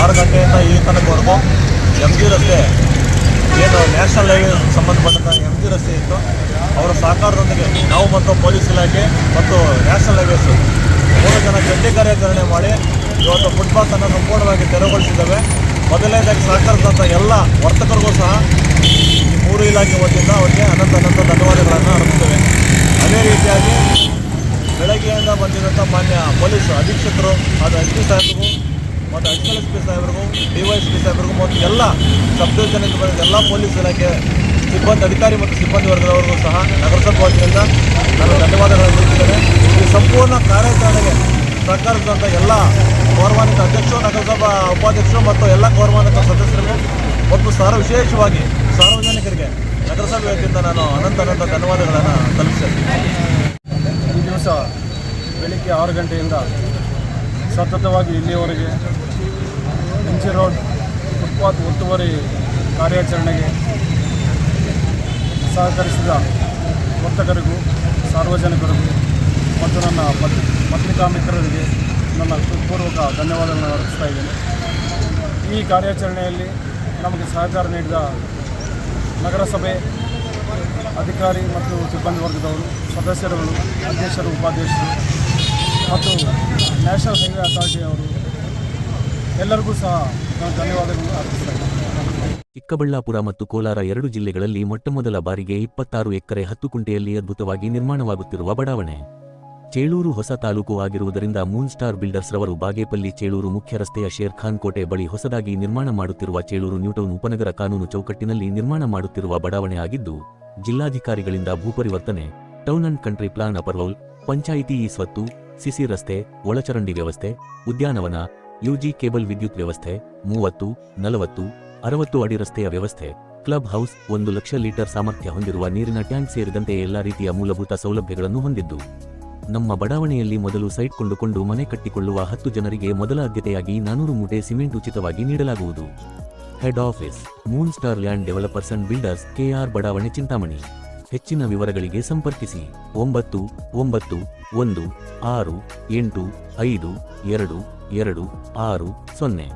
ಆರು ಗಂಟೆಯಿಂದ ಈ ತನಕವರೆಗೂ ಎಂ ಜಿ ರಸ್ತೆ ಏನು ನ್ಯಾಷನಲ್ ಹೈವೇ ಸಂಬಂಧಪಟ್ಟಂಥ ಎಂ ಜಿ ರಸ್ತೆ ಇತ್ತು. ಅವರ ಸಹಕಾರದೊಂದಿಗೆ ನಾವು ಮತ್ತು ಪೊಲೀಸ್ ಇಲಾಖೆ ಮತ್ತು ನ್ಯಾಷನಲ್ ಹೈವೇಸ್ ಮೂರು ಜನ ಜಂಟಿ ಕಾರ್ಯಾಚರಣೆ ಮಾಡಿ ಇವತ್ತು ಫುಟ್ಪಾತನ್ನು ಸಂಪೂರ್ಣವಾಗಿ ತೆರವುಗೊಳಿಸಿದ್ದೇವೆ. ಮೊದಲನೇದಾಗಿ ಸಹಕರಿಸಿದಂಥ ಎಲ್ಲ ವರ್ತಕರಿಗೂ ಸಹ ಈ ಮೂರು ಇಲಾಖೆ ವತಿಯಿಂದ ಅವರಿಗೆ ಅನಂತ ಅನಂತ ಧನ್ಯವಾದಗಳನ್ನು ಅರ್ಪಿಸ್ತೇವೆ ಅದೇ ರೀತಿಯಾಗಿ ಬೆಳಗ್ಗೆಯಿಂದ ಬಂದಿರುವಂಥ ಮಾನ್ಯ ಪೊಲೀಸ್ ಅಧೀಕ್ಷಕರು ಅದು ಎಸ್ ಪಿ ಸಾಹೇಬ್ರಿಗೂ ಮತ್ತು ಅಡಿಷನಲ್ ಎಸ್ ಪಿ ಸಾಹೇಬ್ರಿಗೂ ಡಿ ವೈ ಎಸ್ ಪಿ ಸಾಹೇಬ್ರಿಗೂ ಮತ್ತು ಎಲ್ಲ ಸಬ್ ಡಿವಿಷನ್ನಿಂದ ಬಂದ ಎಲ್ಲ ಪೊಲೀಸ್ ಇಲಾಖೆ ಸಿಬ್ಬಂದಿ, ಅಧಿಕಾರಿ ಮತ್ತು ಸಿಬ್ಬಂದಿ ವರ್ಗದವರಿಗೂ ಸಹ ನಗರಸಭಾ ವತಿಯಿಂದ ನಾನು ಧನ್ಯವಾದಗಳನ್ನು ತಿಳಿಸಿದ್ದೇನೆ ಈ ಸಂಪೂರ್ಣ ಕಾರ್ಯಾಚರಣೆಗೆ ಸಹಕರಿಸಿದಂಥ ಎಲ್ಲ ಗೌರವಾನ್ವಿತ ಅಧ್ಯಕ್ಷರು, ನಗರಸಭಾ ಉಪಾಧ್ಯಕ್ಷರು ಮತ್ತು ಎಲ್ಲ ಗೌರವಾನ್ವಿತ ಸದಸ್ಯರಿಗೂ ಮತ್ತು ಸಾರ ವಿಶೇಷವಾಗಿ ಸಾರ್ವಜನಿಕರಿಗೆ ನಗರಸಭೆ ವತಿಯಿಂದ ನಾನು ಅನಂತ ಅನಂತ ಧನ್ಯವಾದಗಳನ್ನು ತಲುಪಿಸ್ತೇನೆ ಈ ದಿವಸ ಬೆಳಿಗ್ಗೆ ಆರು ಗಂಟೆಯಿಂದ ಸತತವಾಗಿ ಇಲ್ಲಿಯವರೆಗೆ ಎಂ ಜಿ ರೋಡ್ ಫುಟ್ಪಾತ್ ಒತ್ತುವರಿ ಕಾರ್ಯಾಚರಣೆಗೆ ಸಹಕರಿಸಿದ ವರ್ತಕರಿಗೂ, ಸಾರ್ವಜನಿಕರಿಗೂ ಮತ್ತು ನನ್ನ ಪತ್ರಿ ಪತ್ರಿಕಾ ಮಿತ್ರರಿಗೆ ನನ್ನ ಹೃತ್ಪೂರ್ವಕ ಧನ್ಯವಾದಗಳನ್ನು ಅರ್ಪಿಸ್ತಾ ಇದ್ದೇನೆ. ಈ ಕಾರ್ಯಾಚರಣೆಯಲ್ಲಿ ನಮಗೆ ಸಹಕಾರ ನೀಡಿದ ನಗರಸಭೆ ಅಧಿಕಾರಿ ಮತ್ತು ಸಿಬ್ಬಂದಿ ವರ್ಗದವರು, ಸದಸ್ಯರುಗಳು, ಅಧ್ಯಕ್ಷರು, ಉಪಾಧ್ಯಕ್ಷರು ಮತ್ತು ನ್ಯಾಷನಲ್ ಹೈವೇ ಅಥಾರಿಟಿ ಅವರು ಎಲ್ಲರಿಗೂ ಸಹ ನಾನು ಧನ್ಯವಾದಗಳನ್ನು ಅರ್ಪಿಸ್ತಾ ಚಿಕ್ಕಬಳ್ಳಾಪುರ ಮತ್ತು ಕೋಲಾರ ಎರಡು ಜಿಲ್ಲೆಗಳಲ್ಲಿ ಮೊಟ್ಟಮೊದಲ ಬಾರಿಗೆ ಇಪ್ಪತ್ತಾರು ಎಕರೆ ಹತ್ತು ಕುಂಟೆಯಲ್ಲಿ ಅದ್ಭುತವಾಗಿ ನಿರ್ಮಾಣವಾಗುತ್ತಿರುವ ಬಡಾವಣೆ. ಚೇಳೂರು ಹೊಸ ತಾಲೂಕು ಆಗಿರುವುದರಿಂದ ಮೂನ್ ಸ್ಟಾರ್ ಬಿಲ್ಡರ್ಸ್ ರವರು ಬಾಗೇಪಲ್ಲಿ ಚೇಳೂರು ಮುಖ್ಯ ರಸ್ತೆಯ ಶೇರ್ಖಾನ್ ಕೋಟೆ ಬಳಿ ಹೊಸದಾಗಿ ನಿರ್ಮಾಣ ಮಾಡುತ್ತಿರುವ ಚೇಳೂರು ನ್ಯೂಟೌನ್ ಉಪನಗರ ಕಾನೂನು ಚೌಕಟ್ಟಿನಲ್ಲಿ ನಿರ್ಮಾಣ ಮಾಡುತ್ತಿರುವ ಬಡಾವಣೆ ಆಗಿದ್ದು, ಜಿಲ್ಲಾಧಿಕಾರಿಗಳಿಂದ ಭೂಪರಿವರ್ತನೆ, town and country plan approval, panchayat E ಸ್ವತ್ತು ಸಿಸಿ ರಸ್ತೆ, ಒಳಚರಂಡಿ ವ್ಯವಸ್ಥೆ, ಉದ್ಯಾನವನ, ಯುಜಿ ಕೇಬಲ್ ವಿದ್ಯುತ್ ವ್ಯವಸ್ಥೆ, ಮೂವತ್ತು, ನಲವತ್ತು, ಅರವತ್ತು ಅಡಿ ರಸ್ತೆಯ ವ್ಯವಸ್ಥೆ. ಕ್ಲಬ್ ಹೌಸ್, ಒಂದು ಲಕ್ಷ ಲೀಟರ್ ಸಾಮರ್ಥ್ಯ ಹೊಂದಿರುವ ನೀರಿನ ಟ್ಯಾಂಕ್ ಸೇರಿದಂತೆ ಎಲ್ಲಾ ರೀತಿಯ ಮೂಲಭೂತ ಸೌಲಭ್ಯಗಳನ್ನು ಹೊಂದಿದ್ದು. ನಮ್ಮ ಬಡಾವಣೆಯಲ್ಲಿ ಮೊದಲು ಸೈಟ್ ಕೊಂಡುಕೊಂಡು ಮನೆ ಕಟ್ಟಿಕೊಳ್ಳುವ ಹತ್ತು ಜನರಿಗೆ ಮೊದಲ ಆದ್ಯತೆಯಾಗಿ ನಾನೂರು ಮೂಟೆ ಸಿಮೆಂಟ್ ಉಚಿತವಾಗಿ ನೀಡಲಾಗುವುದು. Head office, moon star land developers and builders, KR ಬಡಾವಣೆ ಚಿಂತಾಮಣಿ. ಹೆಚ್ಚಿನ ವಿವರಗಳಿಗೆ ಸಂಪರ್ಕಿಸಿ. ಒಂಬತ್ತು ಒಂಬತ್ತು, ಒಂದು ಆರು ಎಂಟು ಐದು ಎರಡು ಎರಡು ಆರು ಸೊನ್ನೆ